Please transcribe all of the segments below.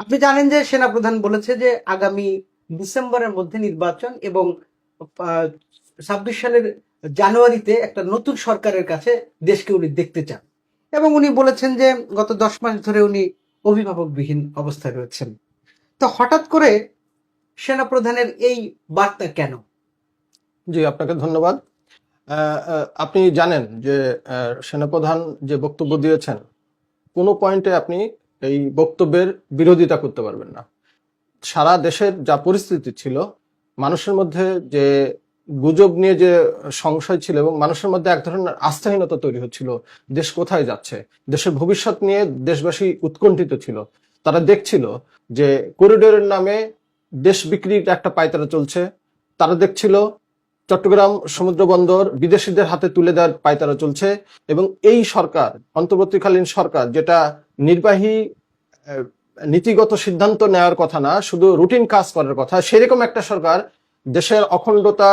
আপনি জানেন যে সেনাপ্রধান বলেছে যে আগামী ডিসেম্বরের মধ্যে নির্বাচন এবং ছাব্বিশ সালের জানুয়ারিতে একটা নতুন সরকারের কাছে দেশকে উনি দেখতে চান। এবং উনি বলেছেন যে গত দশ মাস ধরে উনি অভিভাবকবিহীন অবস্থায় রয়েছেন। তো হঠাৎ করে সেনাপ্রধানের এই বার্তা কেন? জি, আপনাকে ধন্যবাদ। আপনি জানেন যে সেনাপ্রধান যে বক্তব্য দিয়েছেন, কোনো পয়েন্টে আপনি এই বক্তব্যের বিরোধিতা করতে পারবেন না। সারা দেশের যা পরিস্থিতি ছিল, মানুষের মধ্যে যে গুজব নিয়ে যে সংশয় ছিল এবং মানুষের মধ্যে এক ধরনের আস্থাহীনতা তৈরি হচ্ছিল, দেশ কোথায় যাচ্ছে, দেশের ভবিষ্যৎ নিয়ে দেশবাসী উৎকণ্ঠিত ছিল। তারা দেখছিল যে করিডোরের নামে দেশ বিক্রির একটা পায়তারা চলছে। তারা দেখছিল চট্টগ্রাম সমুদ্র বন্দর বিদেশিদের হাতে তুলে দেওয়ার পায়তারা চলছে এবং এই সরকার, অন্তর্বর্তীকালীন সরকার যেটা নির্বাহী নীতিগত সিদ্ধান্ত নেওয়ার কথা না, শুধু রুটিন কাজ করার কথা। সেরকম একটা সরকার, দেশের অখণ্ডতা,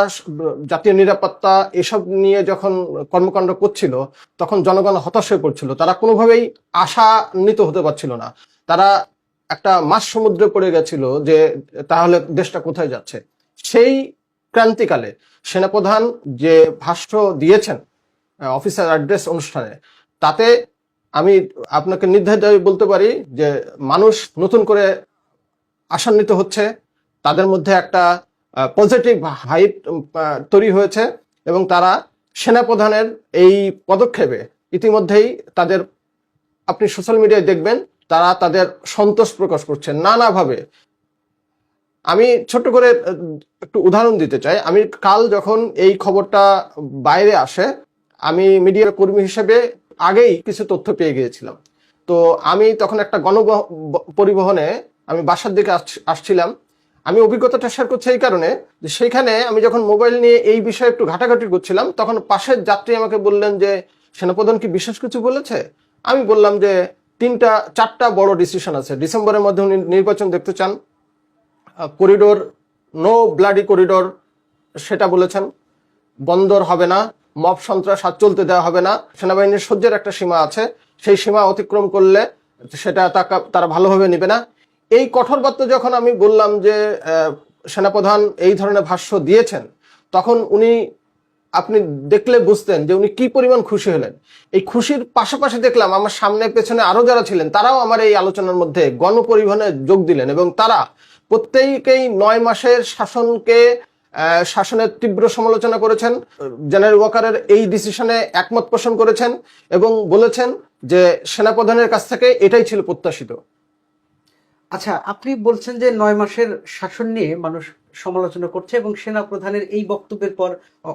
জাতীয় নিরাপত্তা, এসব নিয়ে যখন কর্মকাণ্ড করছিল, তখন জনগণ হতাশ হয়ে পড়ছিল। তারা কোনোভাবেই আশান্বিত হতে পারছিল না। তারা একটা মাস সমুদ্রে পড়ে গেছিল যে, তাহলে দেশটা কোথায় যাচ্ছে? সেই ক্রান্তিকালে সেনাপ্রধান যে ভাষ্য দিয়েছেন অফিসার অ্যাড্রেস অনুষ্ঠানে, তাতে আমি আপনাকে নির্ধারিত বলতে পারি যে মানুষ নতুন করে আশান্বিত হচ্ছে। তাদের মধ্যে একটা পজিটিভ হাইট তৈরি হয়েছে এবং তারা সেনাপ্রধানের এই পদক্ষেপে ইতিমধ্যেই তাদের, আপনি সোশ্যাল মিডিয়ায় দেখবেন, তারা তাদের সন্তোষ প্রকাশ করছেন নানাভাবে। আমি ছোট্ট করে একটু উদাহরণ দিতে চাই। আমি কাল যখন এই খবরটা বাইরে আসে, আমি মিডিয়ার কর্মী হিসেবে আগেই কিছু তথ্য পেয়ে গিয়েছিলাম। তো আমি তখন একটা গণ পরিবহনে আমি বাসার দিকে আস- আসছিলাম। আমি অভিজ্ঞতাটা শেয়ার করছি এই কারণে যে সেইখানে আমি যখন মোবাইল নিয়ে এই বিষয়ে একটু ঘাটাঘাটি করছিলাম, তখন পাশের যাত্রী আমাকে বললেন যে, সেনাপ্রধান কি বিশেষ কিছু বলেছে? আমি বললাম যে, তিনটা, চারটা বড় ডিসিশন আছে। ডিসেম্বরের মধ্যে উনি নির্বাচন দেখতে চান। করিডোর নো ব্লাডি করিডোর সেটা বলেছেন। বন্দর হবে না। মব সন্ত্রাস আর চলতে দেওয়া হবে না। সেনাবাহিনীর সহ্যের একটা সীমা আছে। সেই সীমা অতিক্রম করলে সেটা তারা ভালোভাবে নেবে না। এই কঠোর বার্তা যখন আমি বললাম যে সেনাপ্রধান এই ধরনের ভাষ্য দিয়েছেন, তখন উনি আপনি দেখলে বুঝতেন যে উনি কি পরিমাণ খুশি হলেন। এই খুশির পাশাপাশি দেখলাম আমার সামনে পেছনে আরও যারা ছিলেন, তারাও আমার এই আলোচনার মধ্যে গণপরিবহনে যোগ দিলেন এবং তারা প্রত্যেকেই নয় মাসের শাসনকে শাসনের তীব্র সমালোচনা করেছেন। জেনারেল ওয়াকারের এই ডিসিশনে একমত পোষণ করেছেন এবং বলেছেন যে সেনাপ্রধানের কাছ থেকে এটাই ছিল প্রত্যাশিত। আচ্ছা আপনি বলছেন যে নয় মাসের শাসন নিয়ে মানুষ সমালোচনা করছে এবং সেনা প্রধানের এই বক্তব্যের পর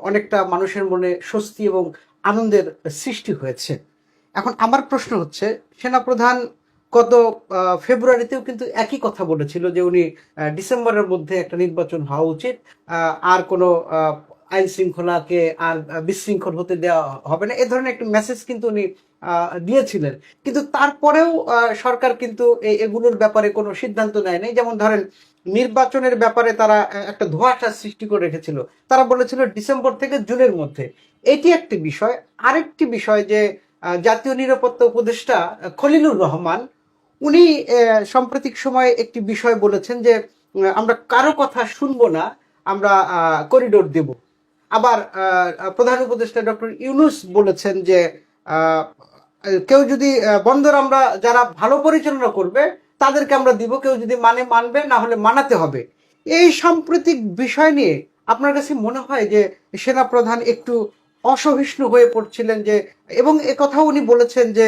অনেকটা মানুষের মনে স্বস্তি এবং আনন্দের সৃষ্টি হয়েছে। এখন আমার প্রশ্ন হচ্ছে সেনা প্রধান গত ফেব্রুয়ারিতেও কিন্তু একই কথা বলেছিল যে উনি ডিসেম্বরের মধ্যে একটা নির্বাচন হওয়া উচিত আর কোনো আইন শৃঙ্খলাকে আর বিশৃঙ্খল হতে দেওয়া হবে না। এ ধরনের একটা মেসেজ কিন্তু উনি দিয়েছিলেন। কিন্তু তারপরেও সরকার কিন্তু এগুলোর ব্যাপারে কোনো সিদ্ধান্ত নেয় নাই যেমন ধরেন, নির্বাচনের ব্যাপারে তারা একটা ধোঁয়াশা সৃষ্টি করে রেখেছিল। তারা বলেছিল ডিসেম্বর থেকে জুনের মধ্যে। এটি একটি বিষয়। আরেকটি বিষয় যে জাতীয় নিরাপত্তা উপদেষ্টা খলিলুর রহমান উনি সাম্প্রতিক সময়ে একটি বিষয় বলেছেন যে আমরা কারও কথা শুনব না, আমরা করিডোর দেব। আবার প্রধান উপদেষ্টা ডক্টর ইউনুস বলেছেন যে কেউ যদি বন্দর আমরা যারা ভালো পরিচালনা করবে, তাদেরকে আমরা দিব, কেউ যদি মানে মানবে, না হলে মানাতে হবে। এই সাম্প্রতিক বিষয় নিয়ে আপনার কাছে মনে হয় যে সেনা প্রধান একটু অসহিষ্ণু হয়ে পড়ছিলেন যে, এবং এ উনি বলেছেন যে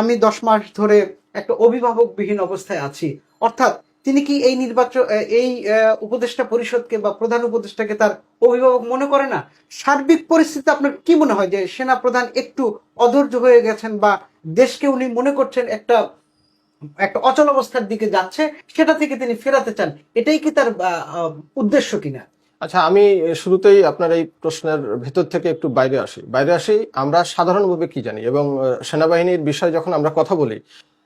আমি দশ মাস ধরে একটা অভিভাবকবিহীন অবস্থায় আছি। অর্থাৎ তিনি কি এই নির্বাচন এই উপদেষ্টা পরিষদকে বা প্রধান উপদেষ্টাকে তার অভিভাবক মনে করে না? সার্বিক পরিস্থিতি আপনার কি মনে হয় যে সেনা প্রধান একটু অধৈর্য হয়ে গেছেন বা দেশকে উনি মনে করছেন একটা একটা অচল অবস্থার দিকে যাচ্ছে, সেটা থেকে তিনি ফেরাতে চান, এটাই কি তার উদ্দেশ্য কিনা? আচ্ছা আমি শুরুতেই আপনার এই প্রশ্নের ভেতর থেকে একটু বাইরে আসি। বাইরে আসি, আমরা সাধারণভাবে কি জানি এবং সেনাবাহিনীর বিষয়ে যখন আমরা কথা বলি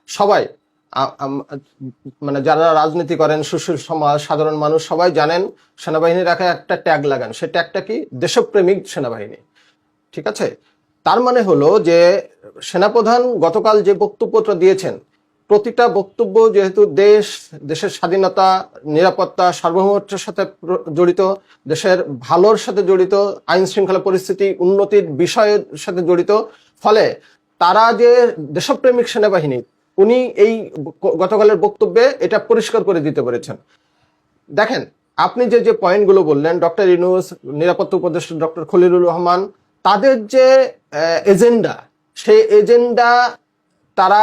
সবাই মানে যারা রাজনীতি করেন, সুশীল সমাজ, সাধারণ মানুষ, সবাই জানেন সেনাবাহিনীর একা একটা ট্যাগ লাগান। সে ট্যাগটা কি? দেশপ্রেমিক সেনাবাহিনী। ঠিক আছে? তার মানে হলো যে, সেনাপ্রধান গতকাল যে বক্তব্যটা দিয়েছেন, প্রতিটা বক্তব্য যেহেতু দেশ, দেশের স্বাধীনতা, নিরাপত্তা, সার্বভৌমত্বের সাথে জড়িত, দেশের ভালোর সাথে জড়িত, আইন শৃঙ্খলা পরিস্থিতি, উন্নতির বিষয়ের সাথে জড়িত, ফলে তারা যে দেশপ্রেমিক সেনাবাহিনী উনি এই গতকালের বক্তব্যে এটা পরিষ্কার করে দিতে পেরেছেন। দেখেন আপনি যে যে পয়েন্টগুলো বললেন ডক্টর ইনুস নিরাপত্তা উপদেষ্টা ডক্টর খলিলুর রহমান তাদের যে এজেন্ডা সেই এজেন্ডা তারা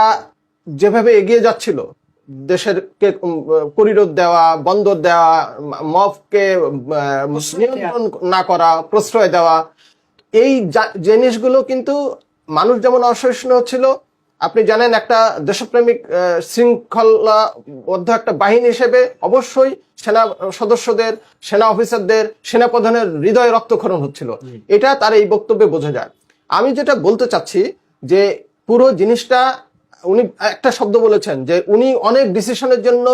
যেভাবে এগিয়ে যাচ্ছিল দেশের কে উম, পরিরোধ দেওয়া বন্দর দেওয়া মফকে নিয়ন্ত্রণ না করা প্রশ্রয় দেওয়া এই জিনিসগুলো কিন্তু মানুষ যেমন অসহিষ্ণু ছিল আপনি জানেন একটা দেশপ্রেমিক শৃঙ্খলা শৃঙ্খলাবদ্ধ একটা বাহিনী হিসেবে অবশ্যই সেনা সদস্যদের সেনা অফিসারদের সেনাপ্রধানের হৃদয় রক্তক্ষরণ হচ্ছিল। এটা তার এই বক্তব্যে বোঝা যায়। আমি যেটা বলতে চাচ্ছি যে পুরো জিনিসটা উনি একটা শব্দ বলেছেন যে উনি অনেক ডিসিশনের জন্য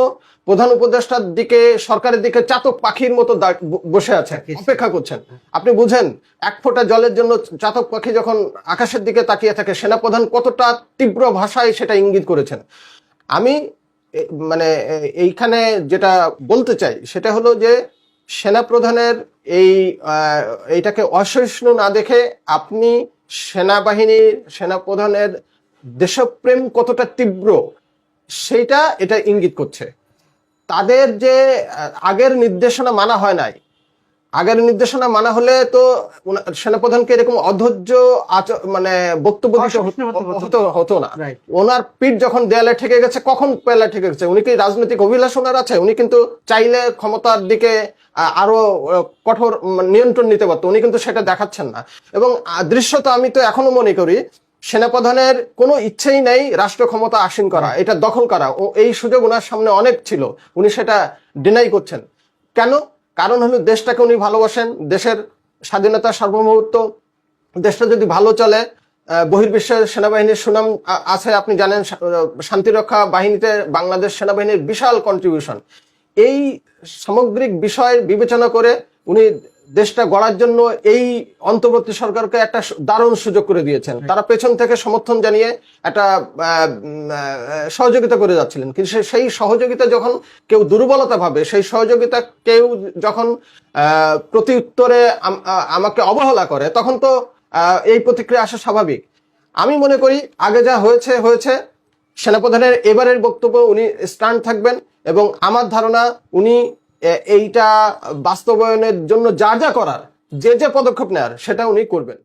প্রধান উপদেষ্টার দিকে সরকারের দিকে চাতক পাখির মতো বসে আছেন অপেক্ষা করছেন। আপনি বুঝেন এক ফোঁটা জলের জন্য চাতক পাখি যখন আকাশের দিকে তাকিয়ে থাকে সেনাপ্রধান কতটা তীব্র ভাষায় সেটা ইঙ্গিত করেছেন। আমি মানে এইখানে যেটা বলতে চাই সেটা হলো যে সেনাপ্রধানের এই এইটাকে অসহিষ্ণু না দেখে আপনি সেনাবাহিনীর সেনাপ্রধানের দেশপ্রেম কতটা তীব্র সেইটা এটা ইঙ্গিত করছে। তাদের যে আগের নির্দেশনা মানা হয় নাই। আগের নির্দেশনা মানা হলে তো সেনাপ্রধানকে এরকম অধৈর্য মানে বক্তব্য দিতে হতো। না। ওনার পিঠ যখন দেয়ালে ঠেকে গেছে কখন পেয়ালে ঠেকে গেছে? উনি কি রাজনৈতিক অভিলাষ ওনার আছে? উনি কিন্তু চাইলে ক্ষমতার দিকে আরও কঠোর নিয়ন্ত্রণ নিতে পারতো। উনি কিন্তু সেটা দেখাচ্ছেন না। এবং দৃশ্যত আমি তো এখনও মনে করি সেনাপ্রধানের কোনো ইচ্ছেই নেই রাষ্ট্র ক্ষমতা আসীন করা, এটা দখল করা। ও এই সুযোগ ওনার সামনে অনেক ছিল, উনি সেটা ডিনাই করছেন। কেন? কারণ হলো দেশটাকে উনি ভালোবাসেন, দেশের স্বাধীনতা সার্বভৌমত্ব, দেশটা যদি ভালো চলে বহির্বিশ্বের সেনাবাহিনীর সুনাম আছে, আপনি জানেন শান্তিরক্ষা বাহিনীতে বাংলাদেশ সেনাবাহিনীর বিশাল কন্ট্রিবিউশন এই সামগ্রিক বিষয় বিবেচনা করে উনি দেশটা গড়ার জন্য এই অন্তর্বর্তী সরকারকে একটা দারুণ সুযোগ করে দিয়েছেন। তারা পেছন থেকে সমর্থন জানিয়ে একটা সহযোগিতা করে যাচ্ছিলেন। কিন্তু সেই সহযোগিতা যখন কেউ দুর্বলতা ভাবে সেই সহযোগিতা কেউ যখন প্রতি উত্তরে আমাকে অবহেলা করে তখন তো এই প্রতিক্রিয়া আসা স্বাভাবিক। আমি মনে করি আগে যা হয়েছে হয়েছে। সেনাপ্রধানের এবারের বক্তব্য উনি স্ট্যান্ড থাকবেন এবং আমার ধারণা উনি এইটা বাস্তবায়নের জন্য যা যা করার যে যে পদক্ষেপ নেওয়ার সেটা উনি করবেন।